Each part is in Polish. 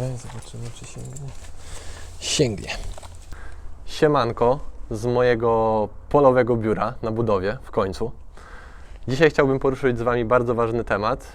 Zobaczymy, czy sięgnie. Sięgnie. Siemanko z mojego polowego biura na budowie w końcu. Dzisiaj chciałbym poruszyć z Wami bardzo ważny temat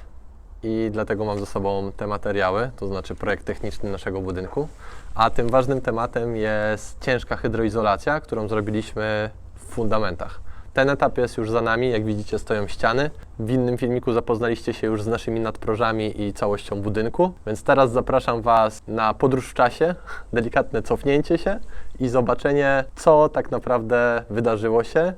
i dlatego mam ze sobą te materiały, to znaczy projekt techniczny naszego budynku. A tym ważnym tematem jest ciężka hydroizolacja, którą zrobiliśmy w fundamentach. Ten etap jest już za nami, jak widzicie stoją ściany. W innym filmiku zapoznaliście się już z naszymi nadprożami i całością budynku, więc teraz zapraszam Was na podróż w czasie, delikatne cofnięcie się i zobaczenie, co tak naprawdę wydarzyło się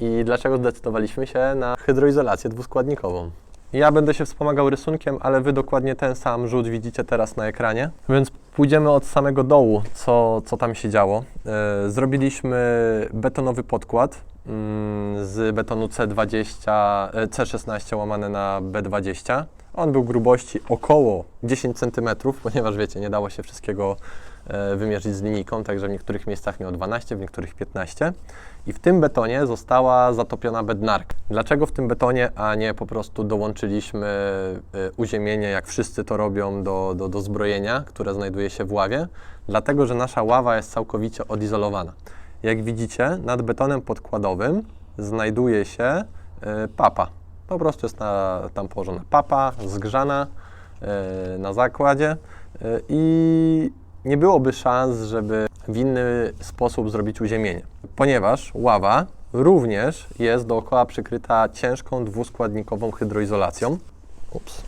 i dlaczego zdecydowaliśmy się na hydroizolację dwuskładnikową. Ja będę się wspomagał rysunkiem, ale Wy dokładnie ten sam rzut widzicie teraz na ekranie. Więc pójdziemy od samego dołu, co, co tam się działo. E, Zrobiliśmy betonowy podkład z betonu C20, e, C16 łamane na B20. On był grubości około 10 cm, ponieważ wiecie, nie dało się wszystkiego e, wymierzyć z linijką, także w niektórych miejscach miał 12, w niektórych 15. I w tym betonie została zatopiona bednarka. Dlaczego w tym betonie, a nie po prostu dołączyliśmy e, uziemienie, jak wszyscy to robią, do, do, do zbrojenia, które znajduje się w ławie? Dlatego, że nasza ława jest całkowicie odizolowana. Jak widzicie, nad betonem podkładowym znajduje się e, papa. Po prostu jest na, tam położona papa, zgrzana e, na zakładzie e, i nie byłoby szans, żeby w inny sposób zrobić uziemienie, ponieważ ława również jest dookoła przykryta ciężką dwuskładnikową hydroizolacją. Ups.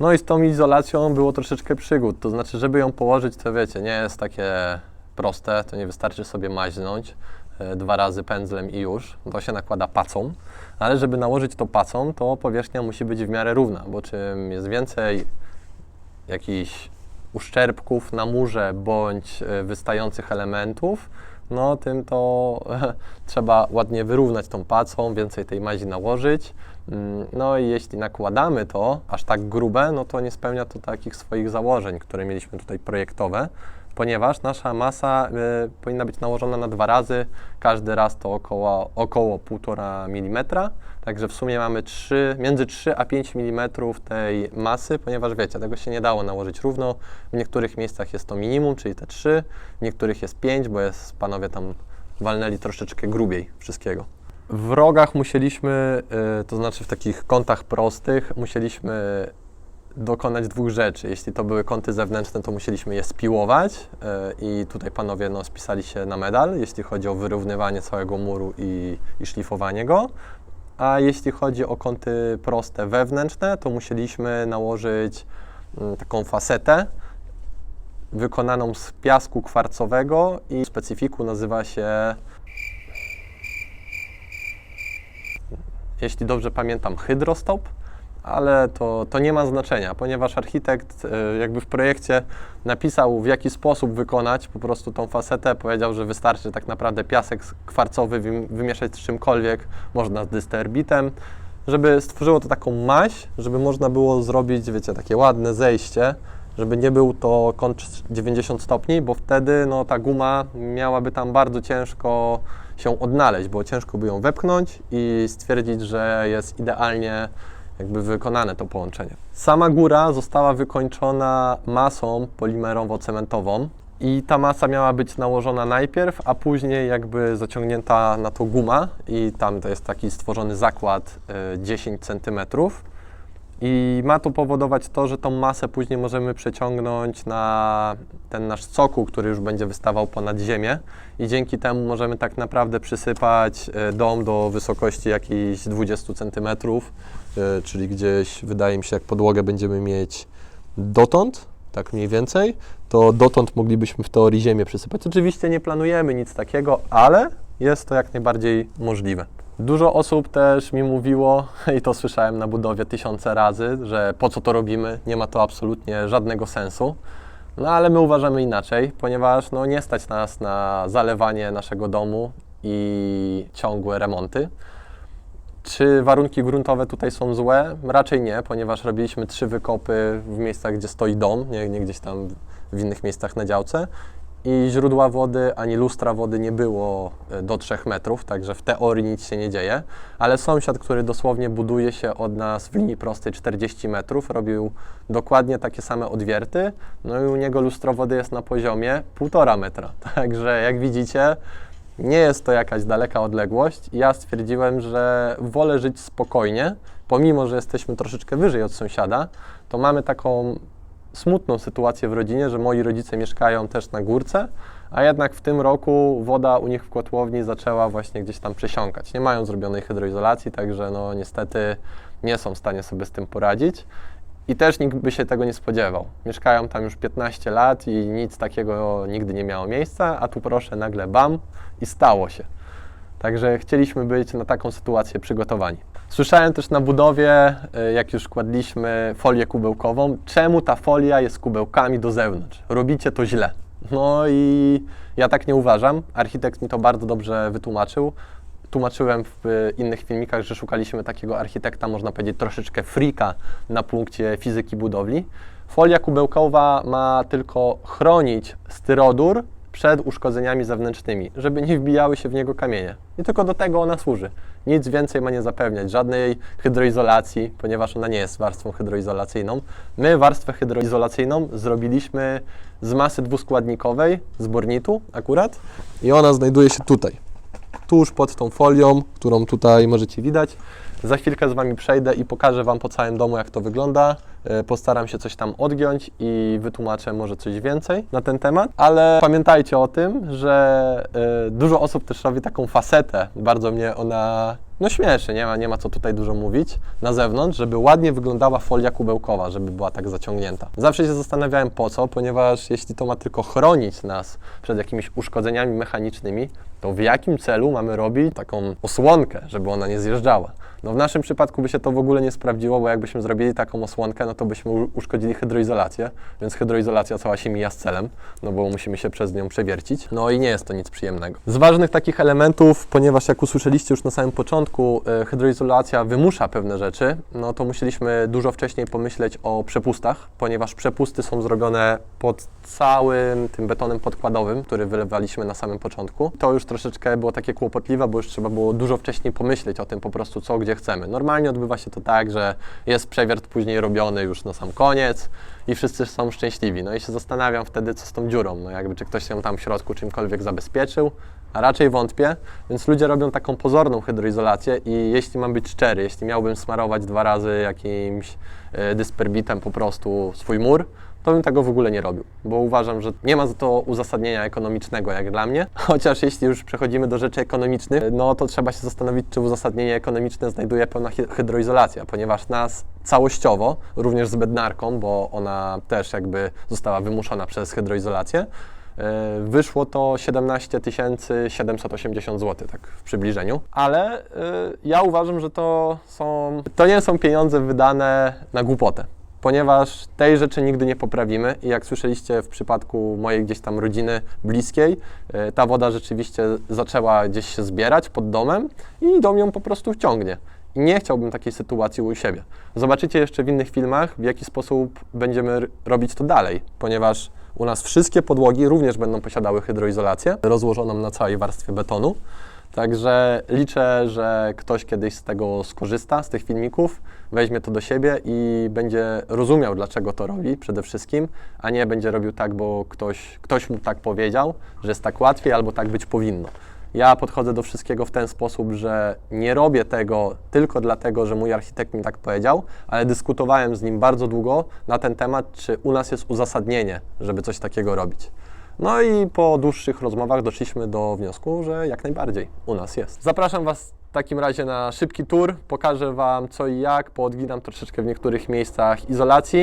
No i z tą izolacją było troszeczkę przygód, to znaczy, żeby ją położyć, to wiecie, nie jest takie proste, to nie wystarczy sobie maźnąć e, dwa razy pędzlem i już, to się nakłada pacą, ale żeby nałożyć to pacą, to powierzchnia musi być w miarę równa, bo czym jest więcej jakichś uszczerbków na murze bądź e, wystających elementów, no tym to trzeba ładnie wyrównać tą pacą, więcej tej mazi nałożyć. Mm, No i jeśli nakładamy to aż tak grube, no to nie spełnia to takich swoich założeń, które mieliśmy tutaj projektowe, ponieważ nasza masa y, powinna być nałożona na dwa razy, każdy raz to około, około 1,5 mm, także w sumie mamy 3, między 3 a 5 mm tej masy, ponieważ wiecie, tego się nie dało nałożyć równo, w niektórych miejscach jest to minimum, czyli te 3, w niektórych jest 5, bo jest, panowie tam walnęli troszeczkę grubiej wszystkiego. W rogach musieliśmy, y, to znaczy w takich kątach prostych, musieliśmy dokonać dwóch rzeczy. Jeśli to były kąty zewnętrzne, to musieliśmy je spiłować y, i tutaj panowie no, spisali się na medal, jeśli chodzi o wyrównywanie całego muru i, i szlifowanie go. A jeśli chodzi o kąty proste wewnętrzne, to musieliśmy nałożyć mm, taką fasetę wykonaną z piasku kwarcowego i specyfiku nazywa się jeśli dobrze pamiętam, hydrostop, ale to, to nie ma znaczenia, ponieważ architekt e, jakby w projekcie napisał, w jaki sposób wykonać po prostu tą fasetę. Powiedział, że wystarczy tak naprawdę piasek kwarcowy wym- wymieszać z czymkolwiek, można z dysterbitem, żeby stworzyło to taką maź, żeby można było zrobić, wiecie, takie ładne zejście, żeby nie był to kąt 90 stopni, bo wtedy no, ta guma miałaby tam bardzo ciężko się odnaleźć, bo ciężko by ją wepchnąć i stwierdzić, że jest idealnie jakby wykonane to połączenie. Sama góra została wykończona masą polimerowo-cementową i ta masa miała być nałożona najpierw, a później jakby zaciągnięta na to guma i tam to jest taki stworzony zakład y, 10 cm. I ma to powodować to, że tą masę później możemy przeciągnąć na ten nasz cokół, który już będzie wystawał ponad ziemię i dzięki temu możemy tak naprawdę przysypać e, dom do wysokości jakichś 20 cm, e, czyli gdzieś wydaje mi się, jak podłogę będziemy mieć dotąd, tak mniej więcej, to dotąd moglibyśmy w teorii ziemię przysypać. Oczywiście nie planujemy nic takiego, ale jest to jak najbardziej możliwe. Dużo osób też mi mówiło, i to słyszałem na budowie tysiące razy, że po co to robimy, nie ma to absolutnie żadnego sensu. No ale my uważamy inaczej, ponieważ no, nie stać nas na zalewanie naszego domu i ciągłe remonty. Czy warunki gruntowe tutaj są złe? Raczej nie, ponieważ robiliśmy trzy wykopy w miejscach, gdzie stoi dom, nie, nie gdzieś tam w innych miejscach na działce. i źródła wody, ani lustra wody nie było e, do 3 metrów, także w teorii nic się nie dzieje. Ale sąsiad, który dosłownie buduje się od nas w linii prostej 40 metrów, robił dokładnie takie same odwierty, no i u niego lustro wody jest na poziomie 1,5 metra. Także jak widzicie, nie jest to jakaś daleka odległość. Ja stwierdziłem, że wolę żyć spokojnie, pomimo że jesteśmy troszeczkę wyżej od sąsiada, to mamy taką smutną sytuację w rodzinie, że moi rodzice mieszkają też na górce, a jednak w tym roku woda u nich w kotłowni zaczęła właśnie gdzieś tam przesiąkać. Nie mają zrobionej hydroizolacji, także no niestety nie są w stanie sobie z tym poradzić. I też nikt by się tego nie spodziewał. Mieszkają tam już 15 lat i nic takiego nigdy nie miało miejsca, a tu proszę nagle bam i stało się. Także chcieliśmy być na taką sytuację przygotowani. Słyszałem też na budowie, y, jak już kładliśmy folię kubełkową, czemu ta folia jest kubełkami do zewnątrz. Robicie to źle. No i ja tak nie uważam. Architekt mi to bardzo dobrze wytłumaczył. Tłumaczyłem w innych filmikach, że szukaliśmy takiego architekta, można powiedzieć, troszeczkę frika na punkcie fizyki budowli. Folia kubełkowa ma tylko chronić styrodur przed uszkodzeniami zewnętrznymi, żeby nie wbijały się w niego kamienie. I tylko do tego ona służy. Nic więcej ma nie zapewniać, żadnej hydroizolacji, ponieważ ona nie jest warstwą hydroizolacyjną. My warstwę hydroizolacyjną zrobiliśmy z masy dwuskładnikowej, z bornitu akurat. I ona znajduje się tutaj, tuż pod tą folią, którą tutaj możecie widać. Za chwilkę z Wami przejdę i pokażę Wam po całym domu, jak to wygląda. E, Postaram się coś tam odgiąć i wytłumaczę może coś więcej na ten temat, ale pamiętajcie o tym, że e, dużo osób też robi taką facetę. Bardzo mnie ona no śmieszy, nie ma, nie ma co tutaj dużo mówić na zewnątrz, żeby ładnie wyglądała folia kubełkowa, żeby była tak zaciągnięta. Zawsze się zastanawiałem po co, ponieważ jeśli to ma tylko chronić nas przed jakimiś uszkodzeniami mechanicznymi, to w jakim celu mamy robić taką osłonkę, żeby ona nie zjeżdżała? No w naszym przypadku by się to w ogóle nie sprawdziło, bo jakbyśmy zrobili taką osłonkę, no to byśmy uszkodzili hydroizolację, więc hydroizolacja cała się mija z celem, no bo musimy się przez nią przewiercić. No i nie jest to nic przyjemnego. Z ważnych takich elementów, ponieważ jak usłyszeliście już na samym początku, e, hydroizolacja wymusza pewne rzeczy, no to musieliśmy dużo wcześniej pomyśleć o przepustach, ponieważ przepusty są zrobione pod całym tym betonem podkładowym, który wylewaliśmy na samym początku. To już troszeczkę było takie kłopotliwe, bo już trzeba było dużo wcześniej pomyśleć o tym po prostu, co gdzie chcemy. Normalnie odbywa się to tak, że jest przewiert później robiony już na sam koniec i wszyscy są szczęśliwi. No i się zastanawiam wtedy, co z tą dziurą, no jakby czy ktoś ją tam w środku czymkolwiek zabezpieczył, a raczej wątpię, więc ludzie robią taką pozorną hydroizolację i jeśli mam być szczery, jeśli miałbym smarować dwa razy jakimś e, dysperbitem po prostu swój mur, to bym tego w ogóle nie robił, bo uważam, że nie ma za to uzasadnienia ekonomicznego jak dla mnie. Chociaż jeśli już przechodzimy do rzeczy ekonomicznych, no to trzeba się zastanowić, czy uzasadnienie ekonomiczne znajduje pełna hy- hydroizolacja, ponieważ nas całościowo, również z bednarką, bo ona też jakby została wymuszona przez hydroizolację, e, wyszło to 17 780 zł, tak w przybliżeniu. Ale e, ja uważam, że to są, to nie są pieniądze wydane na głupotę ponieważ tej rzeczy nigdy nie poprawimy i jak słyszeliście w przypadku mojej gdzieś tam rodziny bliskiej, e, ta woda rzeczywiście zaczęła gdzieś się zbierać pod domem i dom ją po prostu wciągnie. I nie chciałbym takiej sytuacji u siebie. Zobaczycie jeszcze w innych filmach, w jaki sposób będziemy robić to dalej, ponieważ u nas wszystkie podłogi również będą posiadały hydroizolację rozłożoną na całej warstwie betonu. Także liczę, że ktoś kiedyś z tego skorzysta, z tych filmików, weźmie to do siebie i będzie rozumiał, dlaczego to robi przede wszystkim, a nie będzie robił tak, bo ktoś, ktoś mu tak powiedział, że jest tak łatwiej albo tak być powinno. Ja podchodzę do wszystkiego w ten sposób, że nie robię tego tylko dlatego, że mój architekt mi tak powiedział, ale dyskutowałem z nim bardzo długo na ten temat, czy u nas jest uzasadnienie, żeby coś takiego robić. No i po dłuższych rozmowach doszliśmy do wniosku, że jak najbardziej u nas jest. Zapraszam Was w takim razie na szybki tour. Pokażę Wam co i jak, poodginam troszeczkę w niektórych miejscach izolacji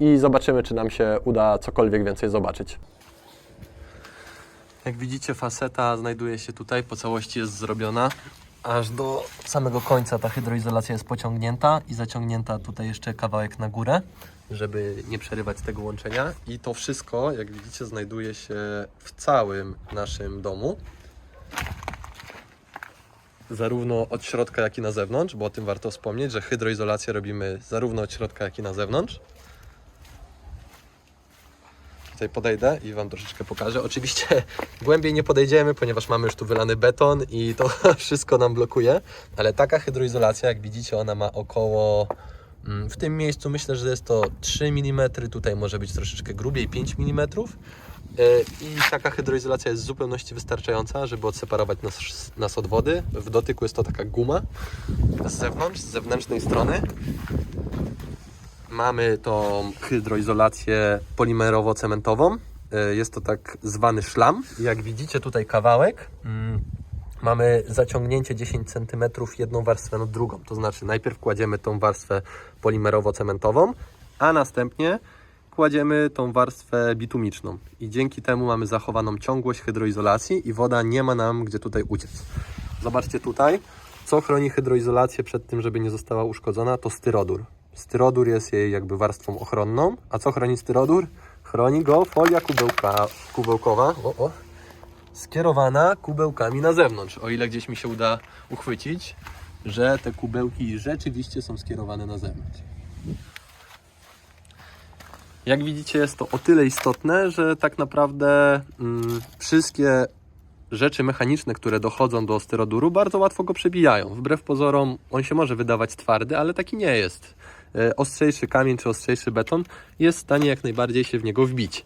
yy, i zobaczymy, czy nam się uda cokolwiek więcej zobaczyć. Jak widzicie, faseta znajduje się tutaj, po całości jest zrobiona. Aż do samego końca ta hydroizolacja jest pociągnięta i zaciągnięta tutaj jeszcze kawałek na górę, żeby nie przerywać tego łączenia. I to wszystko, jak widzicie, znajduje się w całym naszym domu. Zarówno od środka, jak i na zewnątrz, bo o tym warto wspomnieć, że hydroizolację robimy zarówno od środka, jak i na zewnątrz. Tutaj podejdę i Wam troszeczkę pokażę. Oczywiście głębiej nie podejdziemy, ponieważ mamy już tu wylany beton i to wszystko nam blokuje, ale taka hydroizolacja, jak widzicie, ona ma około mm, w tym miejscu myślę, że jest to 3 mm, tutaj może być troszeczkę grubiej 5 mm. I taka hydroizolacja jest w zupełności wystarczająca, żeby odseparować nas, nas od wody. W dotyku jest to taka guma z zewnątrz, z zewnętrznej strony. Mamy tą hydroizolację polimerowo-cementową. Y, Jest to tak zwany szlam. Jak widzicie tutaj kawałek, mm, mamy zaciągnięcie 10 cm jedną warstwę na drugą. To znaczy najpierw kładziemy tą warstwę polimerowo-cementową, a następnie kładziemy tą warstwę bitumiczną. I dzięki temu mamy zachowaną ciągłość hydroizolacji i woda nie ma nam gdzie tutaj uciec. Zobaczcie tutaj, co chroni hydroizolację przed tym, żeby nie została uszkodzona, to styrodur. Styrodur jest jej jakby warstwą ochronną. A co chroni styrodur? Chroni go folia kubełka, kubełkowa, o, o, skierowana kubełkami na zewnątrz. O ile gdzieś mi się uda uchwycić, że te kubełki rzeczywiście są skierowane na zewnątrz. Jak widzicie, jest to o tyle istotne, że tak naprawdę mm, wszystkie rzeczy mechaniczne, które dochodzą do styroduru, bardzo łatwo go przebijają. Wbrew pozorom, on się może wydawać twardy, ale taki nie jest. E, Ostrzejszy kamień czy ostrzejszy beton jest w stanie jak najbardziej się w niego wbić.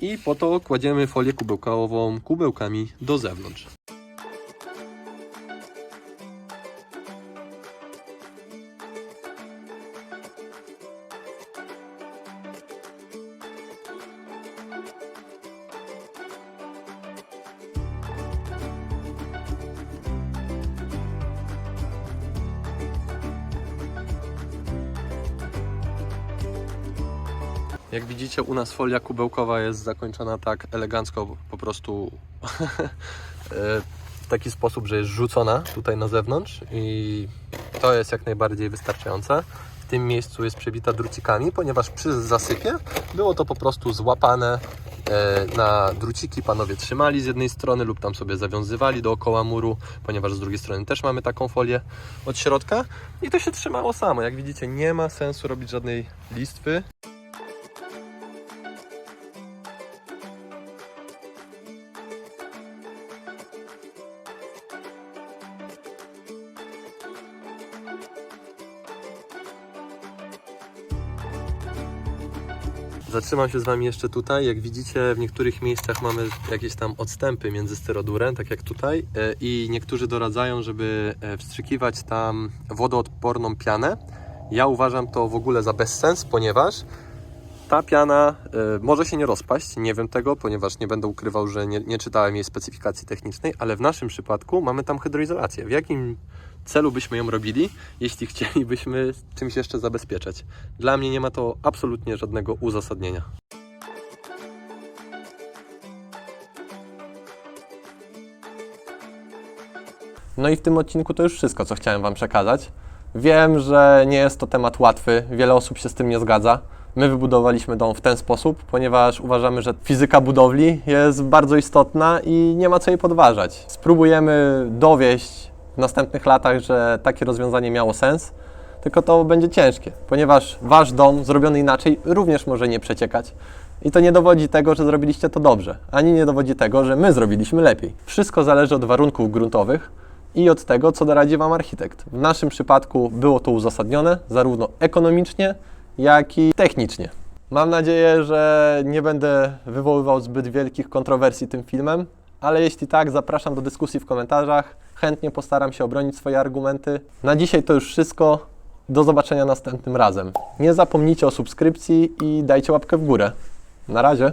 I po to kładziemy folię kubełkową kubełkami do zewnątrz. Jak widzicie, u nas folia kubełkowa jest zakończona tak elegancko, po prostu e, w taki sposób, że jest rzucona tutaj na zewnątrz i to jest jak najbardziej wystarczające. W tym miejscu jest przebita drucikami, ponieważ przy zasypie było to po prostu złapane e, na druciki. Panowie trzymali z jednej strony lub tam sobie zawiązywali dookoła muru, ponieważ z drugiej strony też mamy taką folię od środka i to się trzymało samo. Jak widzicie, nie ma sensu robić żadnej listwy. Zatrzymam się z Wami jeszcze tutaj. Jak widzicie, w niektórych miejscach mamy jakieś tam odstępy między styrodurem, tak jak tutaj. e, I niektórzy doradzają, żeby e, wstrzykiwać tam wodoodporną pianę. Ja uważam to w ogóle za bezsens, ponieważ ta piana e, może się nie rozpaść. Nie wiem tego, ponieważ nie będę ukrywał, że nie, nie czytałem jej specyfikacji technicznej, ale w naszym przypadku mamy tam hydroizolację. W jakim celu byśmy ją robili, jeśli chcielibyśmy czymś jeszcze zabezpieczać? Dla mnie nie ma to absolutnie żadnego uzasadnienia. No i w tym odcinku to już wszystko, co chciałem Wam przekazać. Wiem, że nie jest to temat łatwy, wiele osób się z tym nie zgadza. My wybudowaliśmy dom w ten sposób, ponieważ uważamy, że fizyka budowli jest bardzo istotna i nie ma co jej podważać. Spróbujemy dowieść w następnych latach, że takie rozwiązanie miało sens, tylko to będzie ciężkie, ponieważ Wasz dom zrobiony inaczej również może nie przeciekać. I to nie dowodzi tego, że zrobiliście to dobrze, ani nie dowodzi tego, że my zrobiliśmy lepiej. Wszystko zależy od warunków gruntowych i od tego, co doradzi Wam architekt. W naszym przypadku było to uzasadnione zarówno ekonomicznie, jak i technicznie. Mam nadzieję, że nie będę wywoływał zbyt wielkich kontrowersji tym filmem, ale jeśli tak, zapraszam do dyskusji w komentarzach. Chętnie postaram się obronić swoje argumenty. Na dzisiaj to już wszystko. Do zobaczenia następnym razem. Nie zapomnijcie o subskrypcji i dajcie łapkę w górę. Na razie.